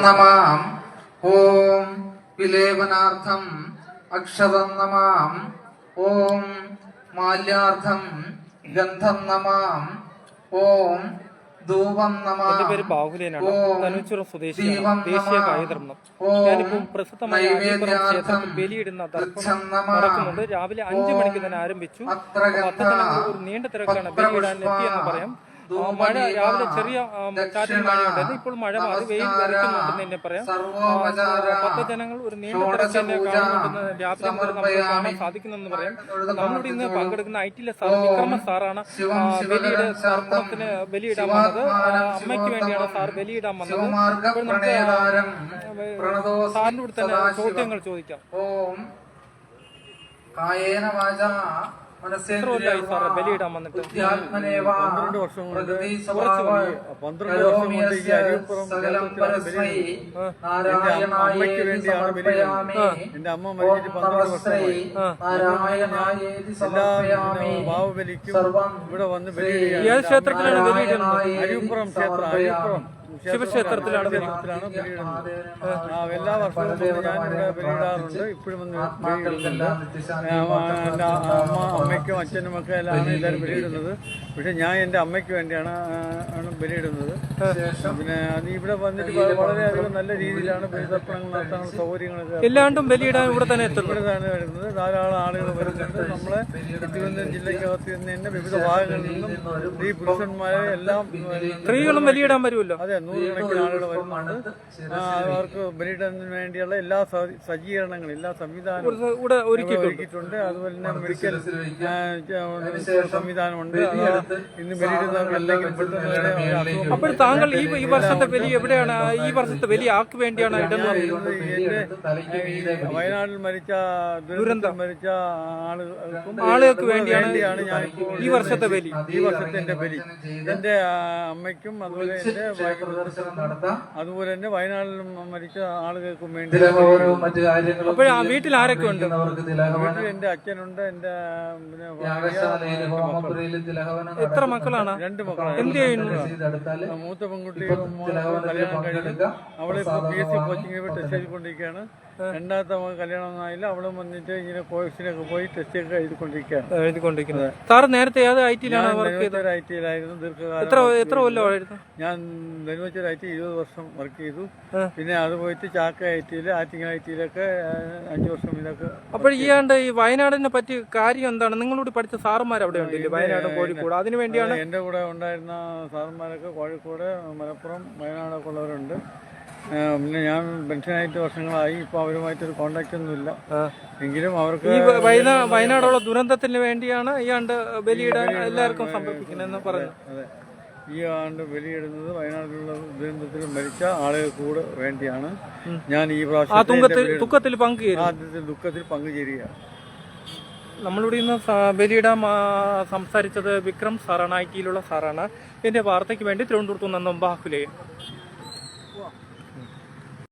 നമാം ഓം വിലേപനാർത്ഥം അക്ഷതം നമാം ഓം മാല്യാർത്ഥം ഗന്ധം നമാം ഓം ധൂപം നമാം പേര് ബാഹുലേനാണ് തനുച്ചുറ സ്വദേശിയാണ് ദേശീയ നമാം. ഞാനിപ്പോൾ പ്രസിദ്ധമായ ക്ഷേത്രത്തിൽ ബലിയിടുന്ന ദർപ്പണം നമാം. രാവിലെ അഞ്ചു മണിക്ക് തന്നെ ആരംഭിച്ചു ഒരു നീണ്ട തിരക്കാണ് ബലിയിടാൻ എത്തിയെന്ന് പറയാം മഴ രാവിലെ ചെറിയ ചാറ്റൽ മഴയുണ്ടായിരുന്നു ഇപ്പോൾ മഴ മാറി വെയിൽ വരയ്ക്കുന്നുണ്ടെന്ന് തന്നെ പറയാം. ആ, ഭക്തജനങ്ങൾ ഒരു നീണ്ട തിരക്ക് തന്നെ കാണുന്നുണ്ടെന്ന് രാത്രി മുതൽ നമുക്ക് കാണാൻ സാധിക്കുന്നെന്ന് പറയാം. നമ്മളിവിടെ ഇന്ന് പങ്കെടുക്കുന്ന ഐ ടിയിലെ സാർ വിക്രമ സാറാണ് ബലിയുടെ തർപ്പണത്തിന് ബലിയിടാൻ വന്നത്. അമ്മയ്ക്ക് വേണ്ടിയാണ് സാർ ബലിയിടാൻ വന്നത്. അപ്പോൾ നമുക്ക് സാറിന്റെ കൂടെ തന്നെ ചോദ്യങ്ങൾ ചോദിക്കാം. ഓം കായേന വാച ബലിയിടാൻ വന്നിട്ട്? പന്ത്രണ്ട് വർഷം കൊണ്ട് പന്ത്രണ്ട് വർഷം കൊണ്ട് ഈ അരിപ്പുറം ബലിയിടുന്നത്. എന്റെ അമ്മയ്ക്ക് വേണ്ടിയാണ് ബലിയിടുന്നത്. എന്റെ അമ്മ മരിച്ചിട്ട് പന്ത്രണ്ട് വർഷമായി എല്ലാ ബാഹുബലിക്കും ഇവിടെ വന്ന് ബലിയിടുകയാണ്. ഏത് ക്ഷേത്രത്തിലാണ് ബലിയിടുന്നത്? അരിപ്പുറം ക്ഷേത്രം അരിപ്പുറം ശിവക്ഷേത്രത്തിലാണ് എല്ലാ വർഷവും ഞാൻ ഇവിടെ ബലിയിടാറുണ്ട് ഇപ്പോഴും വന്ന് ബലിയിടുന്നുണ്ട് അമ്മ അമ്മയ്ക്കും അച്ഛനും ഒക്കെ എല്ലാം എല്ലാവരും ബലിയിടുന്നത് പക്ഷെ ഞാൻ എന്റെ അമ്മയ്ക്ക് വേണ്ടിയാണ് ബലിയിടുന്നത് പിന്നെ അത് ഇവിടെ വന്നിട്ട് വളരെയധികം നല്ല രീതിയിലാണ് ബലിതർപ്പണങ്ങൾ നടത്താനുള്ള സൗകര്യങ്ങളൊക്കെ എല്ലാണ്ടും ബലിയിടാൻ ഇവിടെ തന്നെ ഇവിടെ ഇവിടെയാണ് വരുന്നത്. ധാരാളം ആളുകൾ വരുന്നുണ്ട്. നമ്മളെ തിരുവനന്തപുരം ജില്ലയ്ക്കകത്ത് നിന്ന് തന്നെ വിവിധ ഭാഗങ്ങളിൽ നിന്നും ഈ പുരുഷന്മാരെ എല്ലാം സ്ത്രീകളും ബലിയിടാൻ വരുമല്ലോ? അതെ നൂറുകണക്കിന് ആളുകൾ വരുന്നുണ്ട്. അവർക്ക് ബലിയിടുന്നതിന് വേണ്ടിയുള്ള എല്ലാ സജ്ജീകരണങ്ങളും എല്ലാ സംവിധാനവും ഇവിടെ- ഒരുക്കിയിട്ടുണ്ട്. അതുപോലെ തന്നെ മെഡിക്കൽ സംവിധാനമുണ്ട്. ഇന്ന് ബലിയിടുന്നവർക്ക് എന്തെങ്കിലും അപ്പോൾ താങ്കൾ ഈ ഈ വർഷത്തെ ബലി എവിടെയാണ്? ഈ വർഷത്തെ ബലി ആക്ക് വേണ്ടിയാണ് ഇടുന്നത് ഇത് വയനാട്ടിൽ മരിച്ച ദുരന്തം. മരിച്ച ആളുകൾക്കും ആളുകൾക്ക് വേണ്ടിയാണ് ഈ വർഷത്തെ ബലി. ഈ വർഷത്തെ എന്റെ ബലി. എന്റെ അമ്മയ്ക്കും അതുപോലെ എന്റെ അതുപോലെ തന്നെ വയനാട്ടിൽ മരിച്ച ആളുകൾക്കും വേണ്ടി തിലകവും മറ്റു കാര്യങ്ങളും അപ്പോൾ ആ വീട്ടിൽ ആരൊക്കെ ഉണ്ട്? വീട്ടിൽ എന്റെ അച്ഛനുണ്ട് എന്റെ പിന്നെ എത്ര മക്കളാണ്? രണ്ട് മക്കളാണ്. എന്ത് ചെയ്യുന്നു? ചെയ്തെടുത്താൽ മൂത്ത പെൺകുട്ടി കല്യാണം കഴിഞ്ഞു അവളിപ്പോ P S C coaching test എഴുതിക്കൊണ്ടിരിക്കുകയാണ് രണ്ടാമത്തെ കല്യാണം ആയില്ല അവളും വന്നിട്ട് ഇങ്ങനെ കോഴ്സിനൊക്കെ പോയി ടെസ്റ്റ് ഒക്കെ എഴുതിക്കൊണ്ടിരിക്കുകയാണ്. എഴുതിക്കൊണ്ടിരിക്കുന്നത് സാർ നേരത്തെ ഏത് ഐ ടിയിലാണ് വർക്ക് ചെയ്തത്? ഐ ടിയിലായിരുന്നു ദീർഘകാലം എത്ര എത്ര കൊല്ലമായിരുന്നു ഞാൻ ധനുവച്ച ഐ ടി ഇരുപത് വർഷം വർക്ക് ചെയ്തു. പിന്നെ അത് പോയിട്ട് ചാക്ക ഐ ടിയിൽ ആറ്റിങ്ങൽ ഐ ടിയിലൊക്കെ അഞ്ച് വർഷം ഇതൊക്കെ അപ്പോൾ ഈ ആണ്ട് ഈ വയനാടിനെ പറ്റി കാര്യം എന്താണ്? നിങ്ങളോട് പഠിച്ച സാറുമാർ അവിടെ ഉണ്ടല്ലേ വയനാട് കോഴിക്കോട്. അതിനു വേണ്ടിയാണ് എന്റെ കൂടെ ഉണ്ടായിരുന്ന സാറന്മാരൊക്കെ കോഴിക്കോട് മലപ്പുറം വയനാടൊക്കെ ഉള്ളവരുണ്ട്. പിന്നെ ഞാൻ പെൻഷനായിട്ട് വർഷങ്ങളായി ഇപ്പോൾ അവരുമായിട്ടൊരു കോണ്ടാക്റ്റ് ഒന്നുമില്ല. എങ്കിലും അവർക്ക് വയനാടുള്ള ദുരന്തത്തിന് വേണ്ടിയാണ് ഈ ആണ്ട് ബലിയിടാൻ എല്ലാവർക്കും സമർപ്പിക്കുന്നതെന്ന് പറഞ്ഞു അതെ ഈ ആണ്ട് ബലിയിടുന്നത് വയനാട്ടിലുള്ള ദുരന്തത്തിൽ മരിച്ച ആളുകൾക്ക് കൂടെ വേണ്ടിയാണ്. ഞാൻ ഈ പ്രാവശ്യം ആദ്യത്തിൽ ദുഃഖത്തിൽ പങ്കുചേരുക ആദ്യത്തെ ദുഃഖത്തിൽ പങ്കുചേരുകയാണ് നമ്മളിവിടെ ഇന്ന് ആ, സംസാരിച്ചത് വിക്രം സാറാണ് ഐ ടിയിലുള്ള സാറാണ്. എന്റെ വാർത്തയ്ക്ക് വേണ്ടി തിരുവനന്തപുരത്ത് നിന്നും ബാഹുലേ.